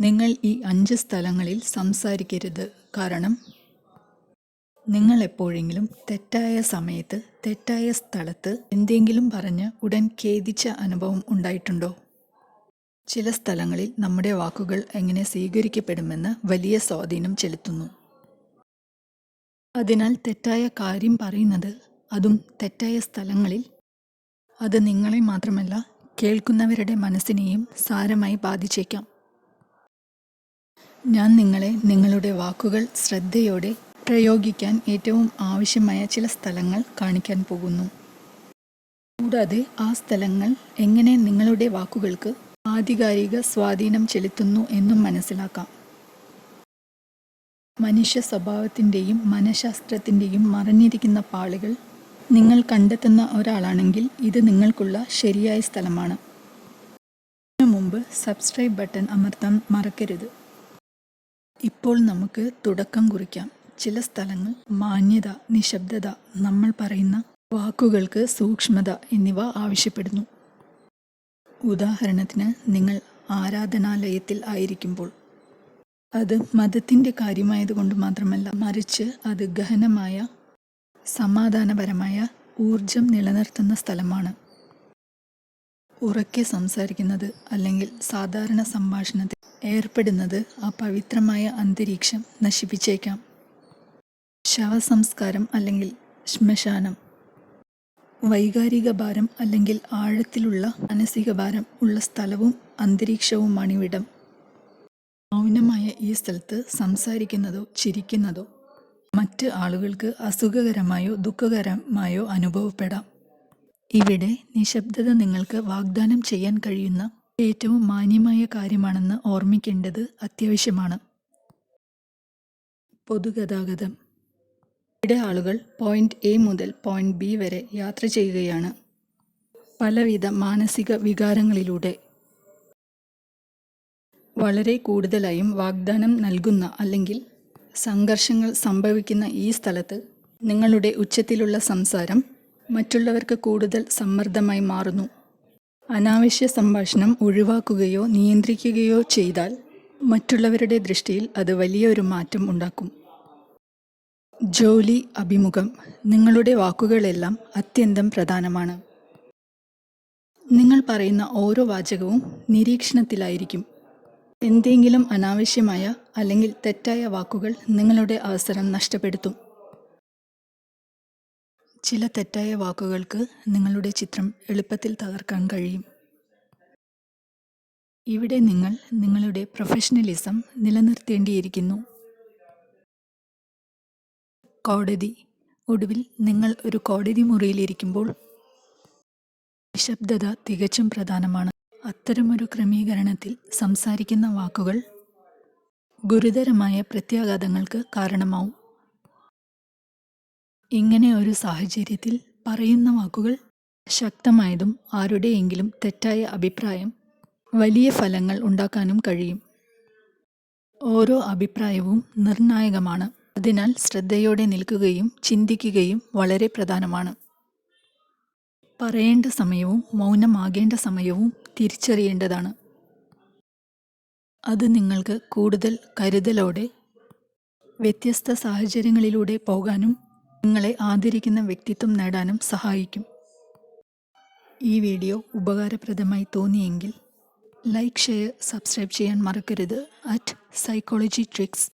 നിങ്ങൾ ഈ അഞ്ച് സ്ഥലങ്ങളിൽ സംസാരിക്കരുത്. കാരണം നിങ്ങൾ എപ്പോഴെങ്കിലും തെറ്റായ സമയത്ത് തെറ്റായ സ്ഥലത്ത് എന്തെങ്കിലും പറഞ്ഞ് ഉടൻ ഖേദിച്ച അനുഭവം ഉണ്ടായിട്ടുണ്ടോ? ചില സ്ഥലങ്ങളിൽ നമ്മുടെ വാക്കുകൾ എങ്ങനെ സ്വീകരിക്കപ്പെടുമെന്ന് വലിയ സ്വാധീനം ചെലുത്തുന്നു. അതിനാൽ തെറ്റായ കാര്യം പറയുന്നത് അതും തെറ്റായ സ്ഥലങ്ങളിൽ. അത് നിങ്ങളെ മാത്രമല്ല കേൾക്കുന്നവരുടെ മനസ്സിനെയും സാരമായി ബാധിച്ചേക്കാം. ഞാൻ നിങ്ങളെ നിങ്ങളുടെ വാക്കുകൾ ശ്രദ്ധയോടെ പ്രയോഗിക്കാൻ ഏറ്റവും ആവശ്യമായ ചില സ്ഥലങ്ങൾ കാണിക്കാൻ പോകുന്നു. കൂടാതെ ആ സ്ഥലങ്ങൾ എങ്ങനെ നിങ്ങളുടെ വാക്കുകൾക്ക് ആധികാരിക സ്വാധീനം ചെലുത്തുന്നു എന്നും മനസ്സിലാക്കാം. മനുഷ്യ സ്വഭാവത്തിന്റെയും മനഃശാസ്ത്രത്തിന്റെയും മറഞ്ഞിരിക്കുന്ന പാളികൾ നിങ്ങൾ കണ്ടെത്തുന്ന ഒരാളാണെങ്കിൽ ഇത് നിങ്ങൾക്കുള്ള ശരിയായ സ്ഥലമാണ്. മുമ്പ് സബ്സ്ക്രൈബ് ബട്ടൺ അമർത്താൻ മറക്കരുത്. ഇപ്പോൾ നമുക്ക് തുടക്കം കുറിക്കാം. ചില സ്ഥലങ്ങൾ മാന്യത നിശബ്ദത നമ്മൾ പറയുന്ന വാക്കുകൾക്ക് സൂക്ഷ്മത എന്നിവ ആവശ്യപ്പെടുന്നു. ഉദാഹരണത്തിന് നിങ്ങൾ ആരാധനാലയത്തിൽ ആയിരിക്കുമ്പോൾ. അത് മതത്തിന്റെ കാര്യമായതുകൊണ്ട് മാത്രമല്ല മറിച്ച് അത് ഗഹനമായ സമാധാനപരമായ ഊർജം നിലനിർത്തുന്ന സ്ഥലമാണ്. ഉറക്കെ സംസാരിക്കുന്നത് അല്ലെങ്കിൽ സാധാരണ സംഭാഷണത്തിൽ ഏർപ്പെടുന്നത് ആ പവിത്രമായ അന്തരീക്ഷം നശിപ്പിച്ചേക്കാം. ശവസംസ്കാരം അല്ലെങ്കിൽ ശ്മശാനം. വൈകാരിക ഭാരം അല്ലെങ്കിൽ ആഴത്തിലുള്ള മാനസിക ഭാരം ഉള്ള സ്ഥലവും അന്തരീക്ഷവുമാണിവിടം മൗനമായ ഈ സ്ഥലത്ത് സംസാരിക്കുന്നതോ ചിരിക്കുന്നതോ മറ്റ് ആളുകൾക്ക് അസുഖകരമായോ ദുഃഖകരമായോ അനുഭവപ്പെടാം. ഇവിടെ നിശബ്ദത നിങ്ങൾക്ക് വാഗ്ദാനം ചെയ്യാൻ കഴിയുന്ന ഏറ്റവും മാന്യമായ കാര്യമാണെന്ന് ഓർമ്മിക്കേണ്ടത് അത്യാവശ്യമാണ്. പൊതുഗതാഗതം. ഇവിടെ ആളുകൾ പോയിന്റ് എ മുതൽ പോയിന്റ് ബി വരെ യാത്ര ചെയ്യുകയാണ്. പലവിധ മാനസിക വികാരങ്ങളിലൂടെ. വളരെ കൂടുതലായും വാഗ്ദാനം നൽകുന്ന അല്ലെങ്കിൽ സംഘർഷങ്ങൾ സംഭവിക്കുന്ന ഈ സ്ഥലത്ത് നിങ്ങളുടെ ഉച്ചത്തിലുള്ള സംസാരം മറ്റുള്ളവർക്ക് കൂടുതൽ സമ്മർദ്ദമായി മാറുന്നു. അനാവശ്യ സംഭാഷണം ഒഴിവാക്കുകയോ നിയന്ത്രിക്കുകയോ ചെയ്താൽ മറ്റുള്ളവരുടെ ദൃഷ്ടിയിൽ അത് വലിയൊരു മാറ്റം ഉണ്ടാക്കും. ജോലി അഭിമുഖം നിങ്ങളുടെ വാക്കുകളെല്ലാം അത്യന്തം പ്രധാനമാണ്. നിങ്ങൾ പറയുന്ന ഓരോ വാചകവും നിരീക്ഷണത്തിലായിരിക്കും. എന്തെങ്കിലും അനാവശ്യമായ അല്ലെങ്കിൽ തെറ്റായ വാക്കുകൾ നിങ്ങളുടെ അവസരം നഷ്ടപ്പെടുത്തും. ചില തെറ്റായ വാക്കുകൾക്ക് നിങ്ങളുടെ ചിത്രം എളുപ്പത്തിൽ തകർക്കാൻ കഴിയും. ഇവിടെ നിങ്ങൾ നിങ്ങളുടെ പ്രൊഫഷണലിസം നിലനിർത്തേണ്ടിയിരിക്കുന്നു. കോടതി. ഒടുവിൽ നിങ്ങൾ ഒരു കോടതി മുറിയിലിരിക്കുമ്പോൾ നിശബ്ദത തികച്ചും പ്രധാനമാണ്. അത്തരമൊരു ക്രമീകരണത്തിൽ സംസാരിക്കുന്ന വാക്കുകൾ ഗുരുതരമായ പ്രത്യാഘാതങ്ങൾക്ക് കാരണമാവും. ഇങ്ങനെ ഒരു സാഹചര്യത്തിൽ പറയുന്ന വാക്കുകൾ ശക്തമായതും ആരുടെയെങ്കിലും തെറ്റായ അഭിപ്രായം വലിയ ഫലങ്ങൾ ഉണ്ടാക്കാനും കഴിയും. ഓരോ അഭിപ്രായവും നിർണായകമാണ്. അതിനാൽ ശ്രദ്ധയോടെ നിൽക്കുകയും ചിന്തിക്കുകയും വളരെ പ്രധാനമാണ്. പറയേണ്ട സമയവും മൗനമാകേണ്ട സമയവും തിരിച്ചറിയേണ്ടതാണ്. അത് നിങ്ങൾക്ക് കൂടുതൽ കരുതലോടെ വ്യത്യസ്ത സാഹചര്യങ്ങളിലൂടെ പോകാനും നിങ്ങളെ ആദരിക്കുന്ന വ്യക്തിത്വം നേടാനും സഹായിക്കും. ഈ വീഡിയോ ഉപകാരപ്രദമായി തോന്നിയെങ്കിൽ ലൈക്ക് ഷെയർ സബ്സ്ക്രൈബ് ചെയ്യാൻ മറക്കരുത്. At psychology tricks.